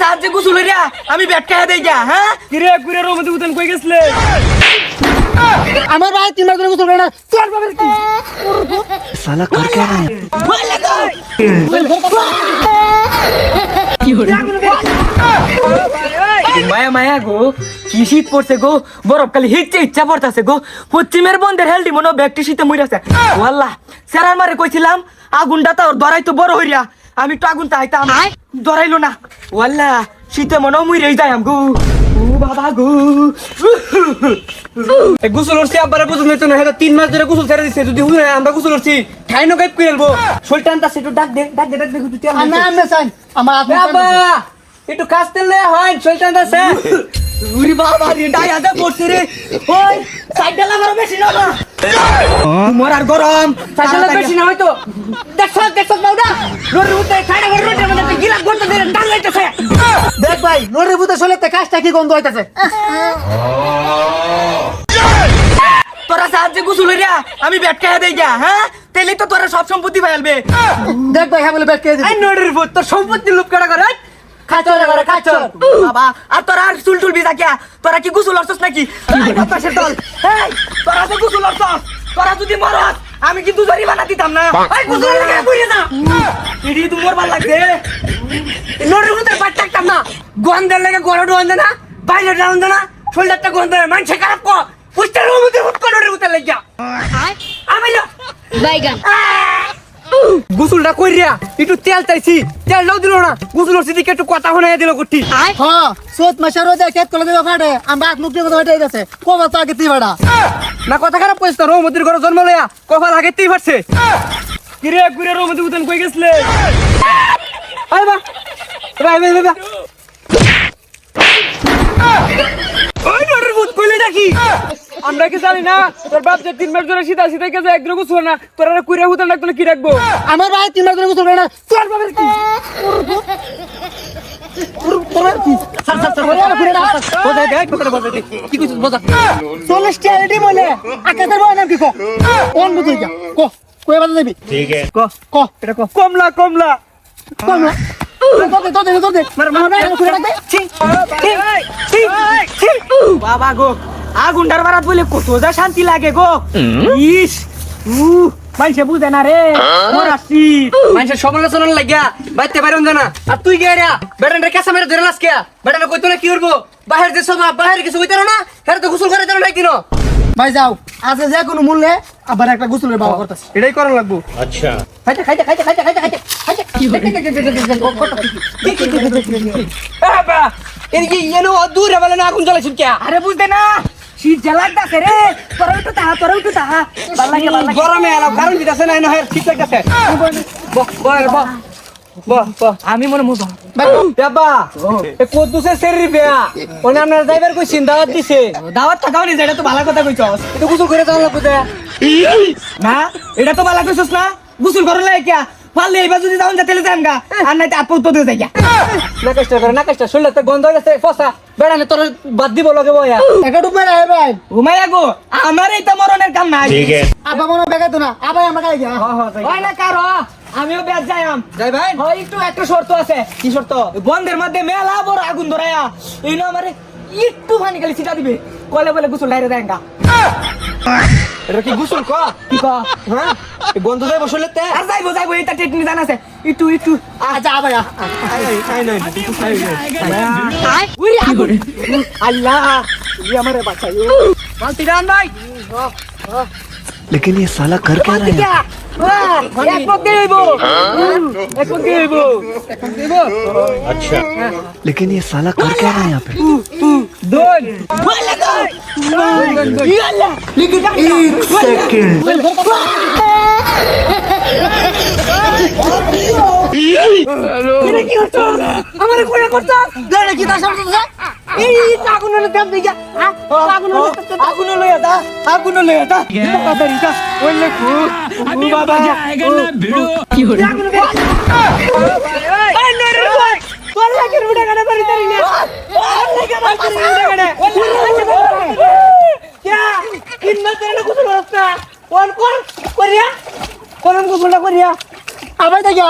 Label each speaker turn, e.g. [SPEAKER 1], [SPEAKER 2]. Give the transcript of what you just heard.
[SPEAKER 1] সাহায্যে গোসল হইরা আমি ব্যাট খাইয়া দেই হ্যাঁ?
[SPEAKER 2] কিরে কই গেছলে?
[SPEAKER 3] আমার ভাই তিন না চল বাবা কি?
[SPEAKER 4] সালা কর কে রে
[SPEAKER 1] বলে তো! কি মায়া মায়া গো কি শীত পড়ছে গো? বরফ কালি হিচ্ছে ইচ্ছা পড়তেছে গো। পশ্চিমের বন্ধের হেলদি মনে ব্যাগটি শীতে মরিয়াছে ওয়াল্লাহ স্যার মারে কইছিলাম আগুনটা তো ধরাই তো বড় হইয়া আমি একটু আগুন তাইতাম ধরাইলো না। ওয়াল্লাহ শীতে মনে হয় মুইরেই যাই গো ও বাবা গো।
[SPEAKER 2] এ গোসল করছি আব্বারে বুঝুন তো না তিন মাস ধরে গোসল ছেড়ে দিছে যদি হুনে আমরা গোসল করছি ঠাই নো গাইব কইলবো
[SPEAKER 1] শরীরটা আনতাছে একটু ডাক দে ডাক দে ডাক দে একটু তেল দে।
[SPEAKER 3] আমি আমি চাই। আমার
[SPEAKER 2] এ আব্বা একটু কাজ তেলে হয়
[SPEAKER 1] উরি বাবা রে ডাইয়া দে পড়ছে রে ওই সাইডে লাগার বেশি না না মরার গরম
[SPEAKER 2] বেশি না হয়তো দেখছ দেখছ বাউডা রোড ছাড়া করে রোডের মধ্যে গিলাস ভরতে দিলে ডাল লাইতেছে
[SPEAKER 3] দেখ ভাই নোরে বুতে চলে তে কাজটা কি গন্ধ হইতাছে?
[SPEAKER 1] তোরা সাহায্যে গুসুল হইরা আমি ব্যাট খাইয়া দেই গা হ্যাঁ? তেলে তো তোরা সব সম্পত্তি পাইলবে
[SPEAKER 3] দেখ ভাই হ্যাঁ বলে ব্যাট দিবি।
[SPEAKER 2] আই নোডের ভূত তোর সম্পত্তি লুপ কাটা করে
[SPEAKER 3] খাচর করে খাচর
[SPEAKER 1] বাবা আর তোরা আর চুল টুল বিজা কিয়া? তোরা কি গুসুল হরছস নাকি? বাতাসের দল। এই তোরা তো গুসুল হরছস তোরা যদি মরস আমি কিন্তু জরিমানা দিতাম না। এই গুসুল লাগে বুঝে না এডি তো মরবার লাগছে।
[SPEAKER 2] নোডের ভূতের বাট থাকতাম না গন্ধের লেগে গড় গন্ধে না বাইরে ডাউন না শরীরটা গন্ধ মানুষে খারাপ কো পুষ্টের মধ্যে করে লাগিয়া। আমি লো
[SPEAKER 5] বাইগান।
[SPEAKER 2] গুসুলটা কইরিয়া একটু তেল চাইছি তেলটাও দিল না গুসুল হচ্ছে দিকে একটু কথা শোনাই দিল কুটি
[SPEAKER 3] হ্যাঁ সোত মাসের রোদে খেত করে দেবে ফাটে আমার হাত মুখ দিয়ে হইতে গেছে। কবে তো আগে তুই
[SPEAKER 2] না কথা খারাপ কইছ তো রৌমতির ঘরে জন্ম লইয়া কফা লাগেতেই পারছে কিরে কুরে রৌমতি উতন কই গেছলে? আরে বা ভাই ভাই ভাই নাকি আমরা কি জানি না? তোর বাপ যে তিন মাস ধরে শীতা শীতা গেছে একদিন গুছো না। তোর আর কুড়ে হুতন ডাকতো কি রাখব?
[SPEAKER 3] আমার ভাই তিন মাস ধরে করে না। তোর বাবার কি?
[SPEAKER 2] বোঝা
[SPEAKER 3] চল্লিশ রেডি মইলে আকাশের বয় নাম কি কোন বুঝুই যা ক? কয়ে বাজে দেবি
[SPEAKER 2] ক
[SPEAKER 3] ক
[SPEAKER 2] এটা ক। কমলা কমলা।
[SPEAKER 1] বাবা গো বারাত বলে কত যা শান্তি লাগে গো। ইস উ। মাইসে বুঝে না রে মরাসি
[SPEAKER 2] মানুষের সমালোচনা লাগিয়া বাইতে পারেন না। আর তুই গে রে বেটানটা কেসা মেরে ধরে লাস কেয়া বেটানা কইতো না কি করব? বাহির যে সব বাহির কিছু কইতে না? হেরে তো গোসল করে দেন না কিনো?
[SPEAKER 3] ভাই যাও আজ যে কোনো মূল্যে আবার একটা গোসলের বাবা করতেছে
[SPEAKER 2] এটাই করা লাগবো
[SPEAKER 3] খাইতে খাইতে খাইতে খাইতে খাইতে খাইতে খাইতে কি হবে
[SPEAKER 2] বাবা এর কি ইয়েনো দূরে বলে না আগুন জ্বালাইছুন কে
[SPEAKER 1] আরে বুঝতে না শীত জ্বালাইতাছে রে তোরা একটু তাহা তোরা একটু তাহা
[SPEAKER 2] গরমে এলো কারণ দিতেছে না এনো ঠিক লাগতেছে
[SPEAKER 1] আমি মনে মুজো।
[SPEAKER 2] বাবা এ কদ্দুসে সেরি বেয়া। ওনে আপনার ড্রাইভার কইছিন দাওয়াত দিছে?
[SPEAKER 1] দাওয়াত যেটা তো ভালো কথা কইছস।
[SPEAKER 2] এটা গোসল করে যাওয়া লাগবে
[SPEAKER 1] না এটা তো ভালো কইছস না। গুসল করলে কিয়া? পারলে এইবার যদি যাওন যা তেলে যাম গা আর নাই আপু তো দিয়ে যাই
[SPEAKER 2] না কষ্ট করে না কষ্ট শরীরে তো গন্ধ হয়ে গেছে ফসা। বেড়ানে তোর বাদ দিব লগে বয়া।
[SPEAKER 3] ডুব ভাই।
[SPEAKER 1] গো আমার এইটা মরণের কাম নাই।
[SPEAKER 3] আবার মনে বেগাইতো না। গায়ে
[SPEAKER 1] হয় না কারও। আমিও বেজ যাইম
[SPEAKER 2] যাই ভাই
[SPEAKER 1] হয় একটু একটা শর্ত আছে
[SPEAKER 2] কি শর্ত
[SPEAKER 1] বন্ধের মধ্যে মেলা বড় আগুন ধরায়া এই না আমারে একটু পানি খালি ছিটা দিবে কলে বলে গুসল ডাইরে দেঙ্গা
[SPEAKER 2] এটা কি গোসল ক
[SPEAKER 1] কি ক
[SPEAKER 2] হ্যাঁ এ গন্ধ যাই বসলে তে
[SPEAKER 1] আর যাইবো যাইবো এটা টেকনিক জানা আছে একটু একটু
[SPEAKER 3] আচ্ছা আবার আ।
[SPEAKER 2] আই নাই
[SPEAKER 1] উড়ি আগুন আল্লাহ ই আমারে বাঁচাইও মালতি রান ভাই
[SPEAKER 4] लेकिन ये साला कर क्या रहा है
[SPEAKER 1] এক পক্ষে হইব এক পক্ষে হইব
[SPEAKER 4] लेकिन ये साला कर क्या रहा है यहाँ पे
[SPEAKER 2] দোন
[SPEAKER 1] বলে কই ইয়াল্লা
[SPEAKER 4] एक सेकंड
[SPEAKER 1] এটা কি হচ্ছে আমার কোনে করছ
[SPEAKER 3] গাড়ি কি তার সামনে আছে?
[SPEAKER 1] এই আগুনের দাম দিগা আগুন লইয়া দা আগুন লইয়া দা তাড়াতাড়ি দা ওইলে খু আমি বাবা। আইগা না ভিড়ো। কি হলো? আগুন করিয়া? করিয়া?
[SPEAKER 3] আবার দেখা